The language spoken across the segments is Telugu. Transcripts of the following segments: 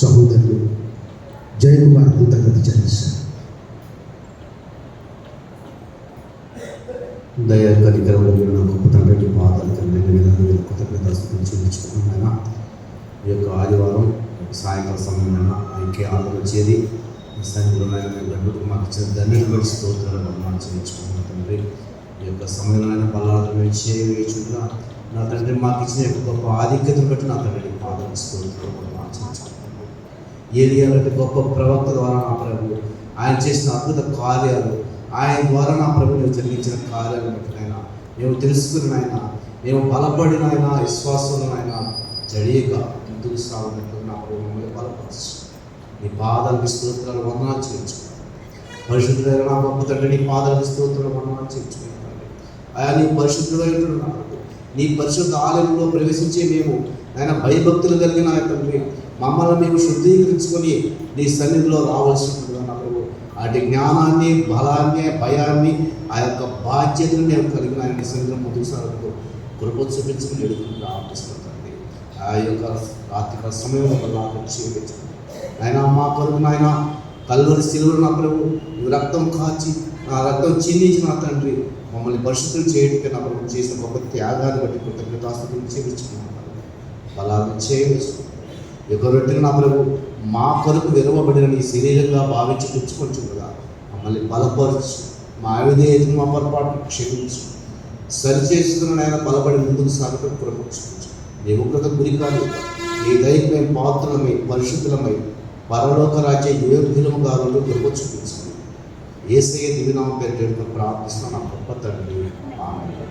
సహోదరులు జయకుమార్ కృతజ్ఞత చెల్లిస్తారు. దయ కనికరంలో మీరు నా గొప్ప తండ్రి పాదాలు తండ్రి విధానం కృతజ్ఞత చూపించుకున్నాను ఈ యొక్క ఆదివారం సాయంకాల సమయంలో ఇంకే ఆదరణ చేరి ఈ సన్నిధిలో మాకు ఇచ్చిన ధన్యులు బట్టి స్తోత్రాలు వర్ణాలు చేయించుకున్నాం తండ్రి. ఈ యొక్క సమయంలో బలాలను మేము చేయవేచుగా నా తండ్రి మాకు ఇచ్చిన యొక్క గొప్ప ఆధిక్యతను బట్టి నా తండ్రి పాదాలు స్తోత్రాలు వర్ణాలు చేయించుకున్నాను ఏలియా గొప్ప ప్రవక్త ద్వారా నా ప్రభు ఆయన చేసిన అద్భుత కార్యాలు ఆయన ద్వారా నా ప్రభు నువ్వు జరిగించిన కార్యాలు బట్టి మేము తెలుసుకుని ఆయన మేము బలపడిన ఆయన విశ్వాసంలో ఆయన జడియక ముందుకు సాగునట్లు నా ప్రభు మమ్మల్ని బలపరచు నీ పాదాలకి స్తోత్రాలు వందనాలు చేయించుకున్నాను పరిశుద్ధులైన నా గొప్ప తండ్రి నీ పాదాలకి స్తోత్రాలు వందనాలు చేయించుకున్నాను ఆయా నీ పరిశుద్ధులైన నీ పరిశుద్ధ ఆలయంలో ప్రవేశించే మేము ఆయన భయభక్తులు కలిగిన యొక్క తండ్రి మమ్మల్ని మేము శుద్ధీకరించుకొని నీ సన్నిధిలో రావాల్సినట్టుగా నా ప్రభు. అటు జ్ఞానాన్ని బలాన్ని భయాన్ని ఆ యొక్క బాధ్యతను నేను కలిగిన ఆయన నీ సన్నిధిలో ముందుకు సాగుతూ కృప చూపించుకుని ఎదుగుతూ ప్రార్థిస్తుందండి ఆ యొక్క ఆర్థిక సమయంలో నాకు చూపించండి. ఆయన మా కొరకు నాయన కల్వరి సిలువలు నా ప్రభు రక్తం కాచి నా రక్తం చిందించి నా తండ్రి మమ్మల్ని పరిశుద్ధం చేయడానికి నా ప్రభు చేసిన గొప్ప త్యాగాన్ని బట్టి కృతజ్ఞతాస్తులు చేయించుకున్నాను బలాన్ని చేయవచ్చు ఎగరొట్టిన నా ప్రభు మా కొరకు విరవబడిన నీ శరీరంగా భావించి తెచ్చుకొచ్చు కదా. మమ్మల్ని బలపరచు. మా విధేయతను మా పొరపాటు క్షమించు. సరిచేస్తున్న ఆయన బలపడి ముందుకు సాగటం పురపక్షించు నీ ఉగ్రత గురి కాదు. నీ దైవమే మేము పాత్రలమై పరిశుద్ధులమై పరలోక రాజ్య యోగ్యులము గారు కృప చూపించుకుని ఏసయ్య దివినామ పేరు ప్రార్థిస్తున్న. నా గొప్ప తండ్రి. ఆమె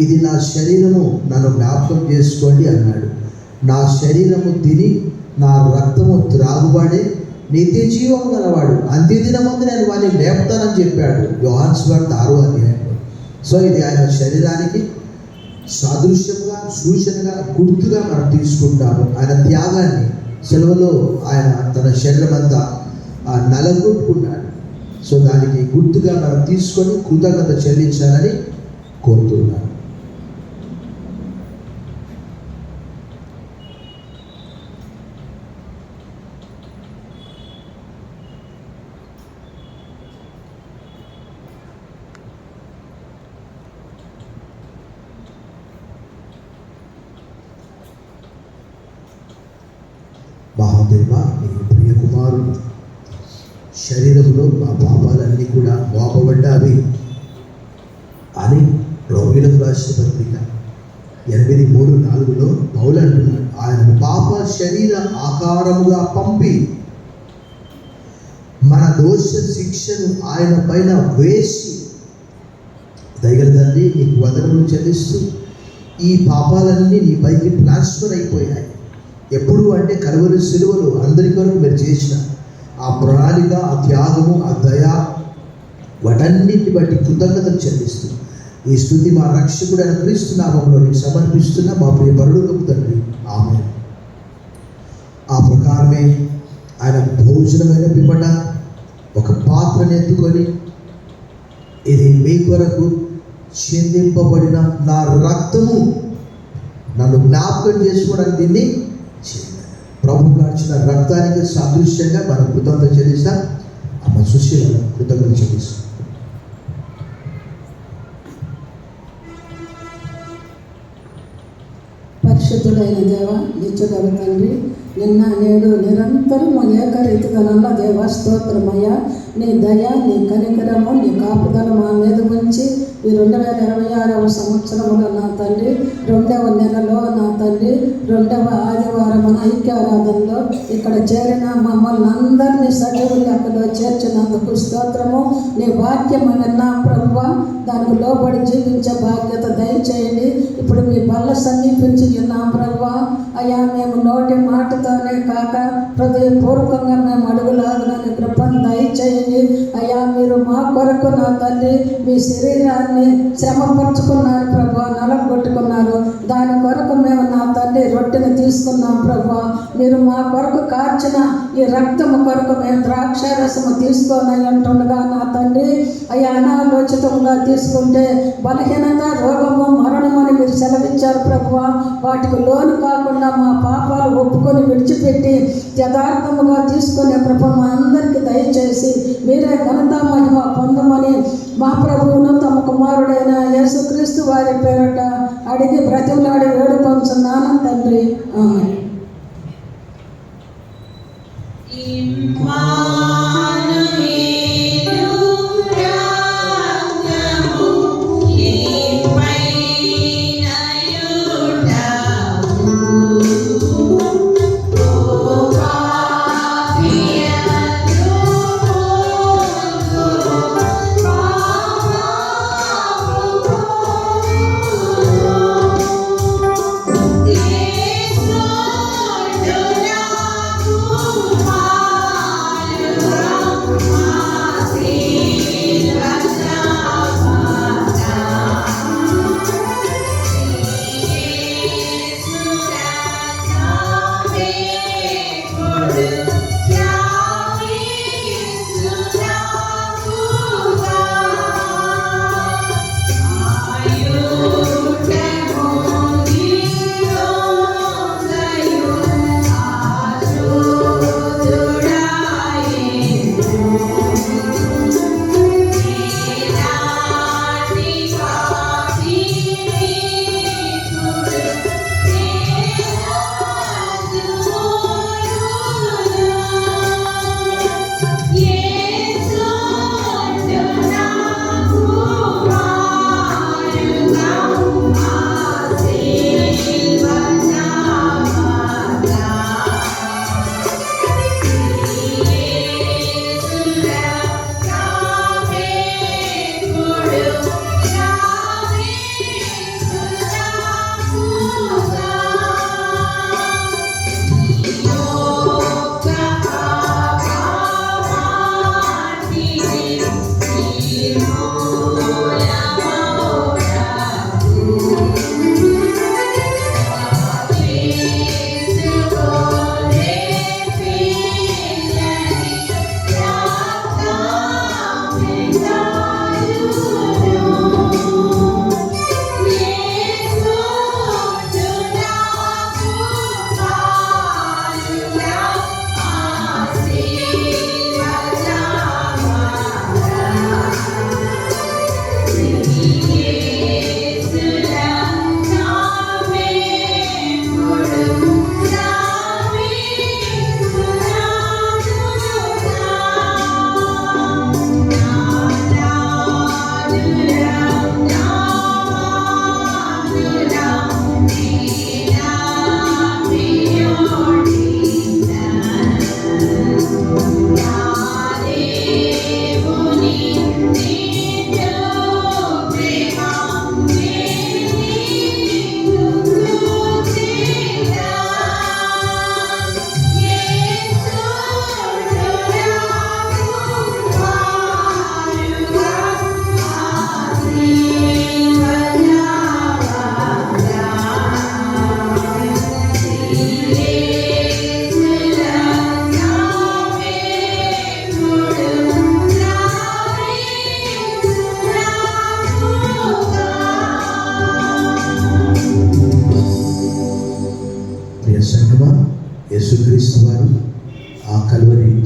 ఇది నా శరీరము నన్ను జ్ఞాపకం చేసుకోండి అన్నాడు. నా శరీరము తిని నా రక్తము త్రాగుబడే నిత్య జీవం గలవాడు. అంత్యదినమందు నేను వాడిని లేపుతానని చెప్పాడు. యోహాన్స్ వార్త ఆరో అధ్యాయంలో. సో ఇది ఆయన శరీరానికి సాదృశ్యంగా సూచనగా గుర్తుగా మనం తీసుకుంటాము. ఆయన త్యాగాన్ని సెలవులో ఆయన తన శరీరం అంతా నలగొట్టుకున్నాడు. సో దానికి గుర్తుగా మనం తీసుకొని కృతజ్ఞత చెల్లించాలని కోరుతున్నాను. దేవా నీకు ప్రియ కుమారుడు శరీరంలో మా పాపాలన్నీ కూడా మోపబడ్డావి. అని రోమిలకు రాసిన పత్రిక ఎనిమిది మూడు నాలుగులో పౌలు అంటున్నాడు. ఆయన పాప శరీర ఆకారముగా పంపి మన దోష శిక్షను ఆయన పైన వేసి దయగల తండ్రి నీకు వదనములు చెల్లిస్తూ ఈ పాపాలన్నీ నీ పైకి ట్రాన్స్ఫర్ అయిపోయాయి. ఎప్పుడు అంటే కలువరి సిలువలు అందరి కొరకు మీరు చేసిన ఆ ప్రణాళిక ఆ త్యాగము ఆ దయ వాటన్నిటి బట్టి కృతజ్ఞతలు చెల్లిస్తూ ఈ స్థుతి మా రక్షకుడైన క్రీస్తు నామంలో నీకు సమర్పిస్తున్న మా ప్రియ పరుడు తండ్రి. ఆమె ఆ ప్రకారమే ఆయన భోజనమైన పిమ్మట ఒక పాత్రను ఎత్తుకొని ఇది మీ కొరకు చిందింపబడిన నా రక్తము. నన్ను జ్ఞాపకం చేసుకోవడానికి దీన్ని ప్రభు కాల్చిన రక్తానికి సాదృశ్యంగా మనం కృతజ్ఞత చెల్లిస్తాం. ఆమె సుశీల కృతజ్ఞత చెల్లిస్తాం. పరిశుద్ధుడైన దేవ నిత్యగల తండ్రి నిన్న నేడు నిరంతరం ఏకరీతిగా నల్ల దేవ స్తోత్రమయ్య. నీ దయ నీ కనికరము నీ కాపుదల మా మీద ఉంచి ఈ రెండు వేల ఇరవై ఆరవ సంవత్సరంలో నా తండ్రి రెండవ నెలలో నా తండ్రి రెండవ ఆదివారం ఐక్యారాధనలో ఇక్కడ చేరిన మమ్మల్ని అందరినీ సజీవ లెక్కలో చేర్చినందుకు స్తోత్రము. నీ వాక్యం విన్నా ప్రభువ దానికి లోబడి జీవించే బాధ్యత దయచేయండి. ఇప్పుడు మీ బల్ల సమీపించి ఉన్నాం ప్రభు అయ్యా మేము నోటి మాటతోనే కాక హృదయపూర్వకంగా మేము అడుగులాగిన కృపను దయచేయండి. అయ్యా మీరు మా కొరకు నా తల్లి మీ శరీరాన్ని శ్రమపరుచుకున్నారు ప్రభు నలగొట్టుకున్నారు దాని కొరకు మేము నా రొట్టెను తీసుకున్నాం ప్రభు? మీరు మా కొరకు కార్చిన ఈ రక్తము కొరకు మేము ద్రాక్ష రసము తీసుకోనని అంటుండగా నా తండ్రి అయ్యా అనాలోచితంగా తీసుకుంటే బలహీనత రోగము మరణం అని మీరు సెలవిచ్చారు ప్రభువ. వాటికి లోను కాకుండా మా పాపాలు ఒప్పుకొని విడిచిపెట్టి యథార్థముగా తీసుకునే ప్రభు మా అందరికీ దయచేసి మీరే ఘనత మహిమ పొందమని మా ప్రభువును తమ కుమారుడైన యేసుక్రీస్తు వారి పేరట అడిగి బ్రతిమలాడి వేడుకొంచున్నాను తండ్రి. ఆమె Oh.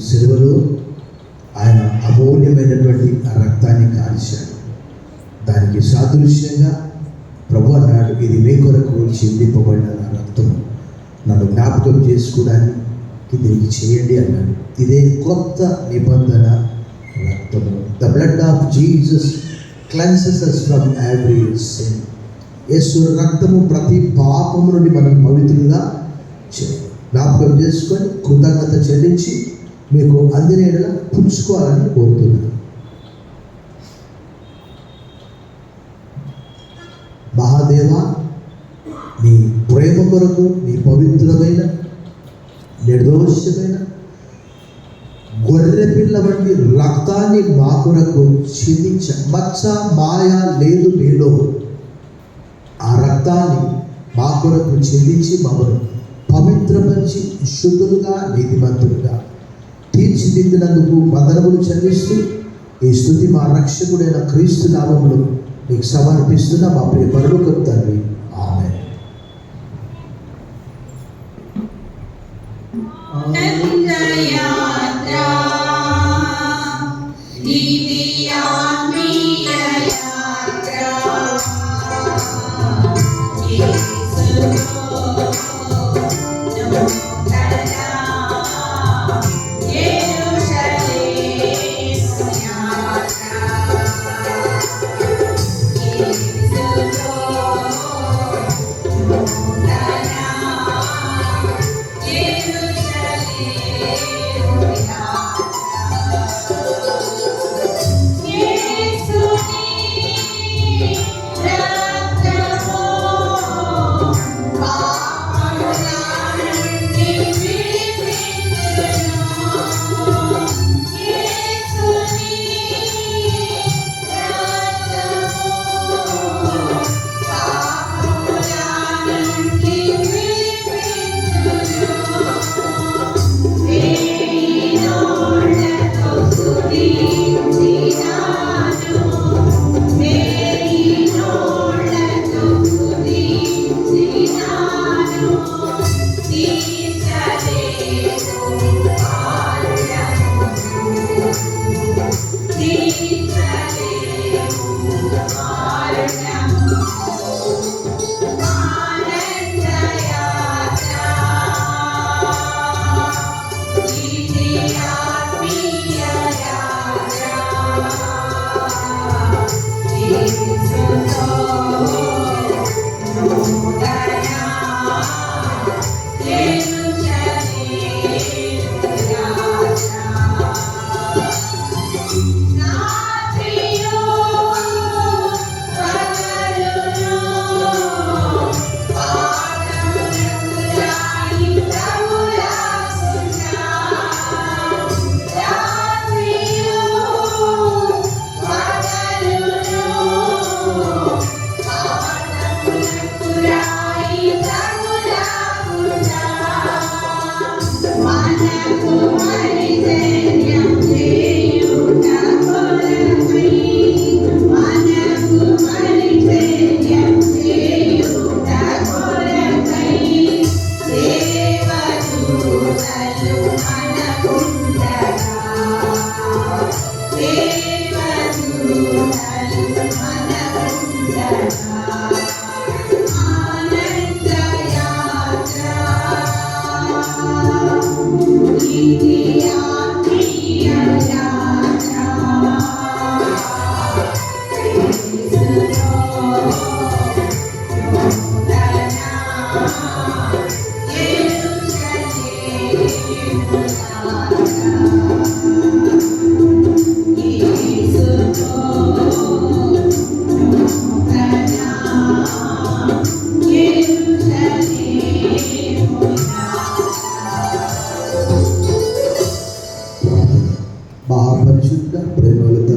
సెలవులో ఆయన అమూల్యమైనటువంటి ఆ రక్తాన్ని కాల్చాడు. దానికి సాదృశ్యంగా ప్రభు అన్నాడు ఇది మీ కొరకు చెల్లింపబడిన నా రక్తం. నన్ను జ్ఞాపకం చేసుకోవడానికి దీనికి చేయండి అన్నాడు. ఇదే కొత్త నిబంధన రక్తము. The blood of Jesus cleanses us from every sin Yesu రక్తము ప్రతి పాపము నుండి మనం పవిత్రంగా చేయాలి జ్ఞాపకం చేసుకొని కృతజ్ఞత చెల్లించి మీకు అందినేలా యెడల పుచ్చుకోవాలని కోరుతున్నాను. మహాదేవ నీ ప్రేమ కొరకు నీ పవిత్రమైన నిర్దోషమైన గొర్రెపిల్ల వంటి రక్తాన్ని మా కొరకు చిందించ మచ్చ మాయ లేదు మీలో. ఆ రక్తాన్ని మా కొరకు చిందించి మమ్మల్ని పవిత్రపరిచి శుద్ధులుగా నీతిమంతులుగా తీర్చిదిద్దినందుకు వందనములు చెల్లిస్తూ ఈ స్థుతి మా రక్షకుడైన క్రీస్తు నామంలో మీకు సమర్పిస్తున్న మా ప్రియ పరలోక తండ్రి.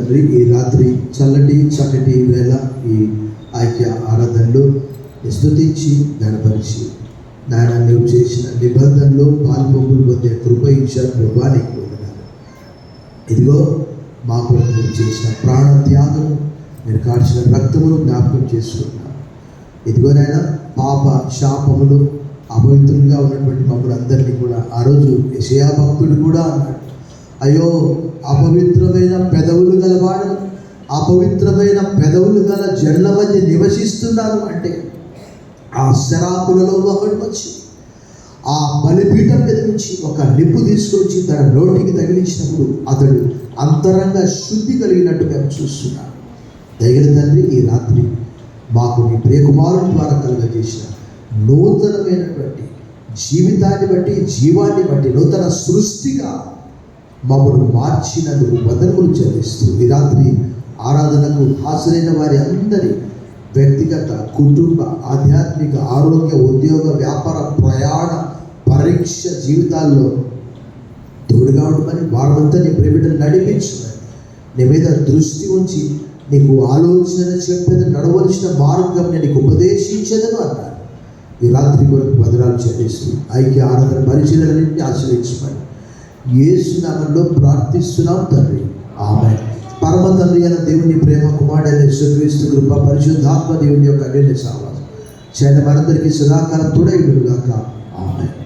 తండ్రి ఈ రాత్రి చల్లటి చక్కటి వేళ ఈ ఐక్య ఆరాధనలో స్థుతించి గణపరిచి నాయన నువ్వు చేసిన నిబంధనలో పాల్పొంగులు పొందే కృప ఇచ్చారు ప్రభానికి పొందినారు ఇదిగో మా కొరకు మీరు చేసిన ప్రాణ త్యాగము మీరు కాల్చిన రక్తమును జ్ఞాపకం చేసుకున్నాను. ఇదిగో నాయన పాప శాపములు అపవిత్రంగా ఉన్నటువంటి మమ్మల్ని అందరినీ కూడా ఆ రోజు యశయా భక్తుడు కూడా అన్నాడు. అయ్యో అపవిత్రమైన పెదవులు గలవాడు అపవిత్రమైన పెదవులు గల జన్ల మధ్య నివసిస్తున్నాను అంటే ఆ శరాకులలో ఒకటి వచ్చి ఆ బలిపీఠం మీద నుంచి ఒక నిప్పు తీసుకొచ్చి తన నోటికి తగిలించినప్పుడు అతడు అంతరంగ శుద్ధి కలిగినట్టు మేము చూస్తున్నాం దయగల తండ్రి ఈ రాత్రి మాకు నీ ప్రియకుమారుని ద్వారా కలుగజేసిన నూతనమైనటువంటి జీవితాన్ని బట్టి జీవాన్ని బట్టి నూతన సృష్టిగా మమ్మల్ని మార్చినందుకు వదనములు చెల్లిస్తూ ఈ రాత్రి ఆరాధనకు హాజరైన వారి అందరి వ్యక్తిగత కుటుంబ ఆధ్యాత్మిక ఆరోగ్య ఉద్యోగ వ్యాపార ప్రయాణ పరీక్ష జీవితాల్లో తోడుగా ఉండమని వారంతా నీ ప్రేమిటను నడిపించమని నీ మీద దృష్టి ఉంచి నీకు ఆలోచన చెప్పేది నడవలసిన మార్గం నేను నీకు ఉపదేశించదను అన్నారు. ఈ రాత్రి వరకు వదనాలు చెల్లిస్తూ ఐక్య ఆరాధన పరిచయాలన్నింటినీ ఆశ్రయించమని ఏసునామంలో ప్రార్థిస్తున్నాం తండ్రి. ఆమె పరమ తండ్రి అయిన దేవుని ప్రేమ కుమారుడైన యేసుక్రీస్తు కృప పరిశుద్ధాత్మ దేవుని యొక్క అన్యోన్య సావాసం. చేత మనందరికీ సదాకాలం తోడై ఆమె